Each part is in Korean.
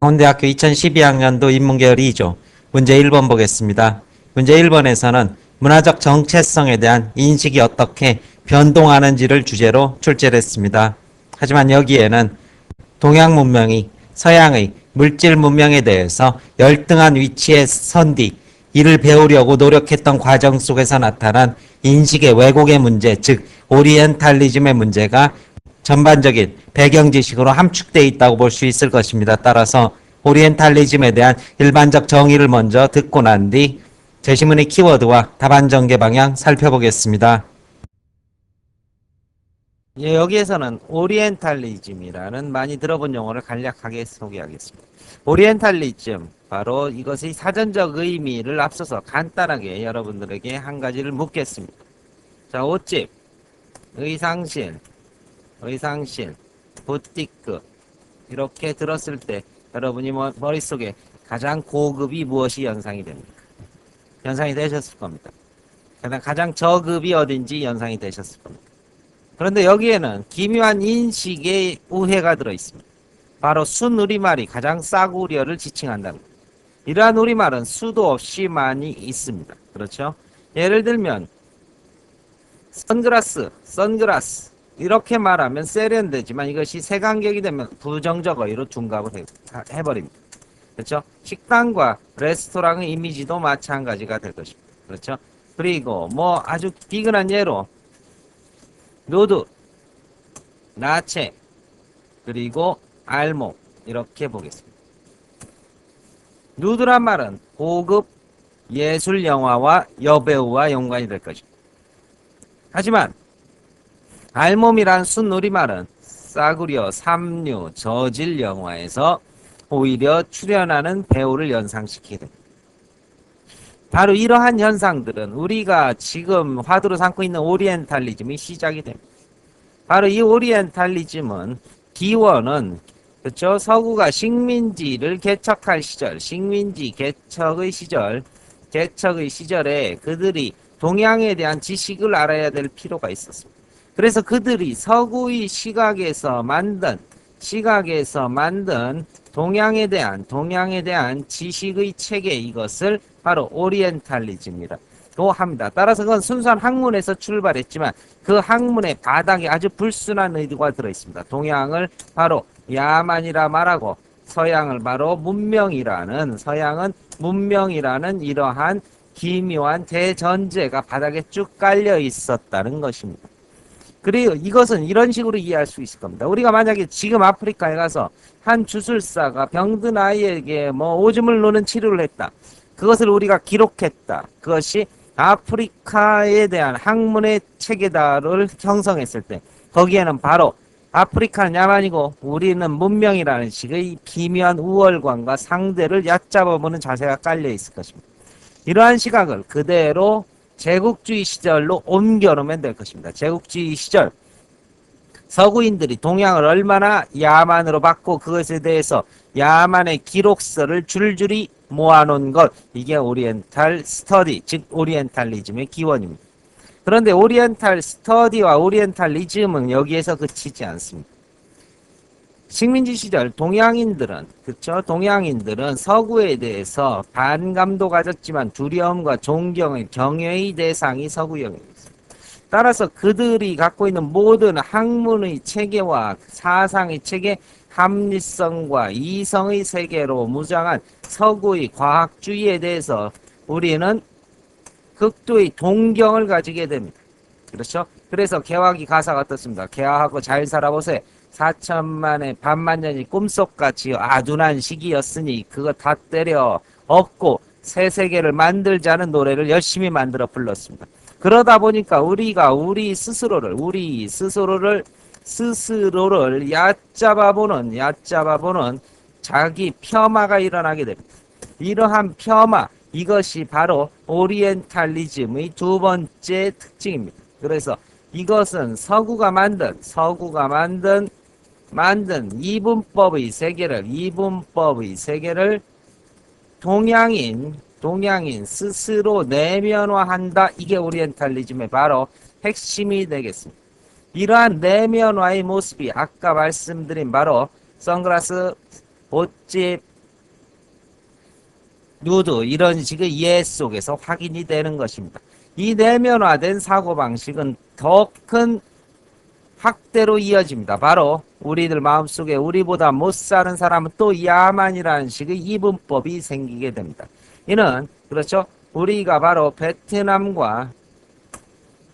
강원대학교 2012학년도 인문계열 2조 문제 1번 보겠습니다. 문제 1번에서는 문화적 정체성에 대한 인식이 어떻게 변동하는지를 주제로 출제를 했습니다. 하지만 여기에는 동양 문명이 서양의 물질 문명에 대해서 열등한 위치에 선 뒤 이를 배우려고 노력했던 과정 속에서 나타난 인식의 왜곡의 문제, 즉 오리엔탈리즘의 문제가 전반적인 배경 지식으로 함축되어 있다고 볼 수 있을 것입니다. 따라서 오리엔탈리즘에 대한 일반적 정의를 먼저 듣고 난 뒤 제시문의 키워드와 답안 전개 방향 살펴보겠습니다. 예, 여기에서는 오리엔탈리즘이라는 많이 들어본 용어를 간략하게 소개하겠습니다. 오리엔탈리즘, 바로 이것의 사전적 의미를 앞서서 간단하게 여러분들에게 한 가지를 묻겠습니다. 자, 옷집, 의상실, 의상실, 부티크 이렇게 들었을 때 여러분이 뭐- 머릿속에 가장 고급이 무엇이 연상이 됩니까? 연상이 되셨을 겁니다. 가장, 가장 저급이 어딘지 연상이 되셨을 겁니다. 그런데 여기에는 기묘한 인식의 우회가 들어 있습니다. 바로 순우리말이 가장 싸구려를 지칭한다는 겁니다. 이러한 우리말은 수도 없이 많이 있습니다. 그렇죠? 예를 들면 선글라스, 선글라스 이렇게 말하면 세련되지만 이것이 색안경이 되면 부정적 어휘로 둔갑을 해, 해버립니다. 그렇죠? 식당과 레스토랑의 이미지도 마찬가지가 될 것입니다. 그렇죠? 그리고 뭐 아주 비근한 예로 누드, 나체, 그리고 알목 이렇게 보겠습니다. 누드란 말은 고급 예술 영화와 여배우와 연관이 될 것입니다. 하지만 알몸이란 순우리말은 싸구려, 삼류, 저질 영화에서 오히려 출연하는 배우를 연상시키게 됩니다. 바로 이러한 현상들은 우리가 지금 화두로 삼고 있는 오리엔탈리즘이 시작이 됩니다. 바로 이 오리엔탈리즘은 기원은 그렇죠 서구가 식민지를 개척할 시절, 식민지 개척의 시절, 개척의 시절에 그들이 동양에 대한 지식을 알아야 될 필요가 있었습니다. 그래서 그들이 서구의 시각에서 만든 시각에서 만든 동양에 대한 동양에 대한 지식의 체계 이것을 바로 오리엔탈리즘이라 고 합니다. 따라서 그건 순수한 학문에서 출발했지만 그 학문의 바닥에 아주 불순한 의도가 들어 있습니다. 동양을 바로 야만이라 말하고 서양을 바로 문명이라는 서양은 문명이라는 이러한 기묘한 대전제가 바닥에 쭉 깔려 있었다는 것입니다. 그리고 이것은 이런 식으로 이해할 수 있을 겁니다. 우리가 만약에 지금 아프리카에 가서 한 주술사가 병든 아이에게 뭐 오줌을 누는 치료를 했다. 그것을 우리가 기록했다. 그것이 아프리카에 대한 학문의 체계다를 형성했을 때 거기에는 바로 아프리카는 야만이고 우리는 문명이라는 식의 기묘한 우월감과 상대를 얕잡아보는 자세가 깔려 있을 것입니다. 이러한 시각을 그대로 제국주의 시절로 옮겨놓으면 될 것입니다. 제국주의 시절 서구인들이 동양을 얼마나 야만으로 봤고 그것에 대해서 야만의 기록서를 줄줄이 모아놓은 것 이게 오리엔탈 스터디 즉 오리엔탈리즘의 기원입니다. 그런데 오리엔탈 스터디와 오리엔탈리즘은 여기에서 그치지 않습니다. 식민지 시절 동양인들은 그쵸 동양인들은 서구에 대해서 반감도 가졌지만 두려움과 존경의 경외의 대상이 서구형입니다. 따라서 그들이 갖고 있는 모든 학문의 체계와 사상의 체계 합리성과 이성의 세계로 무장한 서구의 과학주의에 대해서 우리는 극도의 동경을 가지게 됩니다. 그렇죠? 그래서 개화기 가사가 어떻습니까? 개화하고 잘 살아보세. 4천만의 반만 년이 꿈속같이 아둔한 시기였으니 그거 다 때려 없고 새 세계를 만들자는 노래를 열심히 만들어 불렀습니다. 그러다 보니까 우리가 우리 스스로를 우리 스스로를 스스로를 얕잡아보는 얕잡아보는 자기 폄하가 일어나게 됩니다. 이러한 폄하 이것이 바로 오리엔탈리즘의 두 번째 특징입니다. 그래서 이것은 서구가 만든 서구가 만든 만든 이분법의 세계를 이분법의 세계를 동양인 동양인 스스로 내면화한다. 이게 오리엔탈리즘의 바로 핵심이 되겠습니다. 이러한 내면화의 모습이 아까 말씀드린 바로 선글라스, 옷집, 누드 이런 식의 예 속에서 확인이 되는 것입니다. 이 내면화된 사고방식은 더 큰 확대로 이어집니다. 바로 우리들 마음속에 우리보다 못 사는 사람은 또 야만이라는 식의 이분법이 생기게 됩니다. 이는 그렇죠. 우리가 바로 베트남과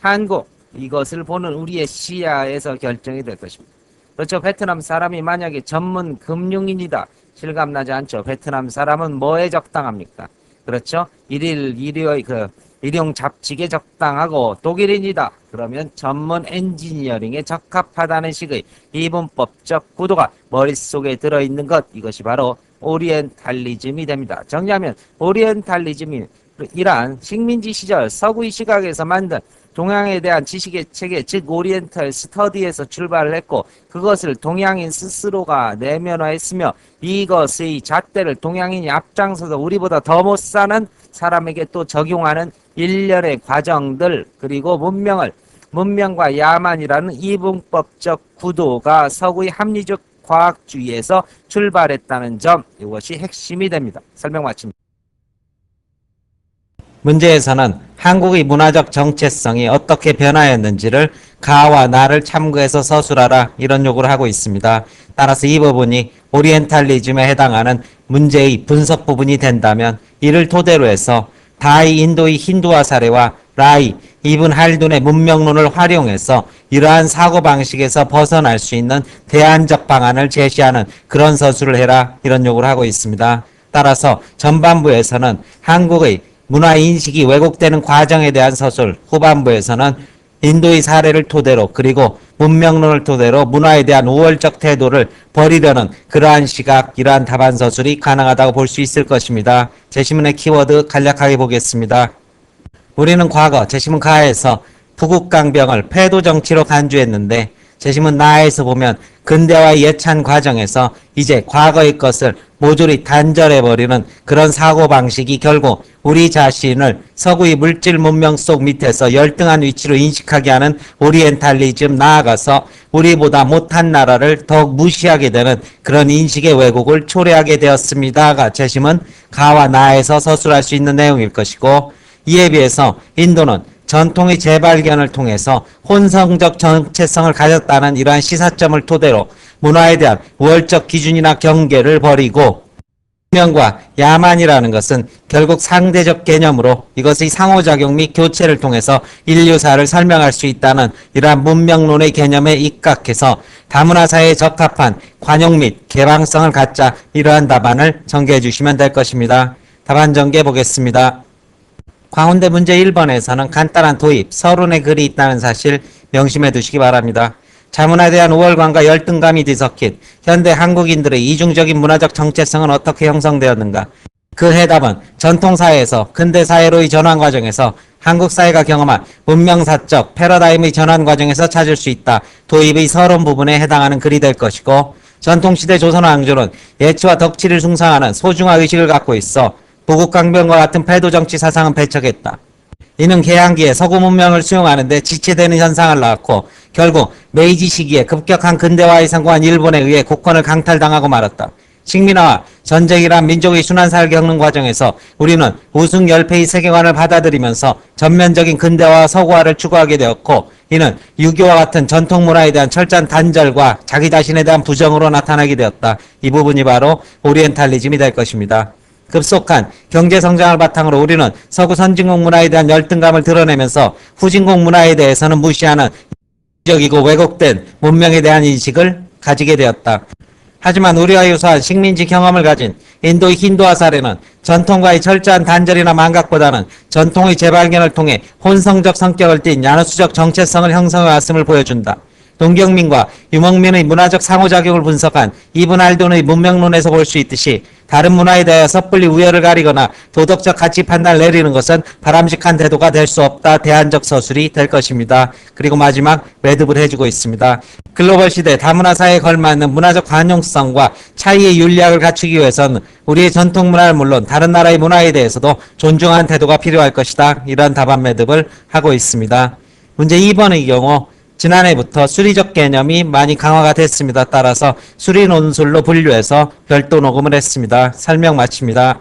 한국 이것을 보는 우리의 시야에서 결정이 될 것입니다. 그렇죠. 베트남 사람이 만약에 전문 금융인이다. 실감나지 않죠. 베트남 사람은 뭐에 적당합니까? 그렇죠. 일일 일의 그 일용 잡직에 적당하고 독일인이다. 그러면 전문 엔지니어링에 적합하다는 식의 이분법적 구도가 머릿속에 들어있는 것 이것이 바로 오리엔탈리즘이 됩니다. 정리하면 오리엔탈리즘이 이란 식민지 시절 서구의 시각에서 만든 동양에 대한 지식의 체계, 즉 오리엔탈 스터디에서 출발을 했고 그것을 동양인 스스로가 내면화했으며 이것의 잣대를 동양인이 앞장서서 우리보다 더 못 사는 사람에게 또 적용하는 일련의 과정들 그리고 문명을 문명과 야만이라는 이분법적 구도가 서구의 합리적 과학주의에서 출발했다는 점 이것이 핵심이 됩니다. 설명 마칩니다. 문제에서는 한국의 문화적 정체성이 어떻게 변화했는지를 가와 나를 참고해서 서술하라 이런 요구를 하고 있습니다. 따라서 이 부분이 오리엔탈리즘에 해당하는 문제의 분석 부분이 된다면 이를 토대로 해서 다이 인도의 힌두화 사례와 라이 이분 할둔의 문명론을 활용해서 이러한 사고방식에서 벗어날 수 있는 대안적 방안을 제시하는 그런 서술을 해라 이런 요구를 하고 있습니다. 따라서 전반부에서는 한국의 문화 인식이 왜곡되는 과정에 대한 서술, 후반부에서는 인도의 사례를 토대로 그리고 문명론을 토대로 문화에 대한 우월적 태도를 버리려는 그러한 시각, 이러한 답안 서술이 가능하다고 볼 수 있을 것입니다. 제시문의 키워드 간략하게 보겠습니다. 우리는 과거 제시문 가에서 부국강병을 패도 정치로 간주했는데 제시문 나에서 보면 근대화 예찬 과정에서 이제 과거의 것을 모조리 단절해버리는 그런 사고방식이 결국 우리 자신을 서구의 물질 문명 속 밑에서 열등한 위치로 인식하게 하는 오리엔탈리즘 나아가서 우리보다 못한 나라를 더욱 무시하게 되는 그런 인식의 왜곡을 초래하게 되었습니다가 제시문 가와 나에서 서술할 수 있는 내용일 것이고 이에 비해서 인도는 전통의 재발견을 통해서 혼성적 정체성을 가졌다는 이러한 시사점을 토대로 문화에 대한 우월적 기준이나 경계를 버리고 문명과 야만이라는 것은 결국 상대적 개념으로 이것의 상호작용 및 교체를 통해서 인류사를 설명할 수 있다는 이러한 문명론의 개념에 입각해서 다문화사회에 적합한 관용 및 개방성을 갖자 이러한 답안을 전개해 주시면 될 것입니다. 답안 전개 보겠습니다. 광운대 문제 1번에서는 간단한 도입, 서론의 글이 있다는 사실 명심해 두시기 바랍니다. 자문에 대한 우월감과 열등감이 뒤섞인 현대 한국인들의 이중적인 문화적 정체성은 어떻게 형성되었는가? 그 해답은 전통사회에서 근대사회로의 전환 과정에서 한국 사회가 경험한 문명사적 패러다임의 전환 과정에서 찾을 수 있다. 도입의 서론 부분에 해당하는 글이 될 것이고 전통시대 조선 왕조는 예치와 덕치를 숭상하는 소중화 의식을 갖고 있어 보국강병과 같은 패도정치 사상은 배척했다. 이는 개항기에 서구 문명을 수용하는데 지체되는 현상을 낳았고 결국 메이지 시기에 급격한 근대화에 성공한 일본에 의해 국권을 강탈당하고 말았다. 식민화와 전쟁이란 민족의 순환사를 겪는 과정에서 우리는 우승열패의 세계관을 받아들이면서 전면적인 근대화와 서구화를 추구하게 되었고 이는 유교와 같은 전통 문화에 대한 철저한 단절과 자기 자신에 대한 부정으로 나타나게 되었다. 이 부분이 바로 오리엔탈리즘이 될 것입니다. 급속한 경제 성장을 바탕으로 우리는 서구 선진국 문화에 대한 열등감을 드러내면서 후진국 문화에 대해서는 무시하는 적이고 왜곡된 문명에 대한 인식을 가지게 되었다. 하지만 우리와 유사한 식민지 경험을 가진 인도의 힌두화 사례는 전통과의 철저한 단절이나 망각보다는 전통의 재발견을 통해 혼성적 성격을 띤 야누수적 정체성을 형성해 왔음을 보여준다. 동경민과 유목민의 문화적 상호작용을 분석한 이분할돈의 문명론에서 볼 수 있듯이 다른 문화에 대하여 섣불리 우열을 가리거나 도덕적 가치 판단을 내리는 것은 바람직한 태도가 될 수 없다. 대안적 서술이 될 것입니다. 그리고 마지막 매듭을 해주고 있습니다. 글로벌 시대 다문화 사회에 걸맞는 문화적 관용성과 차이의 윤리학을 갖추기 위해서는 우리의 전통 문화를 물론 다른 나라의 문화에 대해서도 존중하는 태도가 필요할 것이다. 이런 답안 매듭을 하고 있습니다. 문제 2번의 경우 지난해부터 수리적 개념이 많이 강화가 됐습니다. 따라서 수리 논술로 분류해서 별도 녹음을 했습니다. 설명 마칩니다.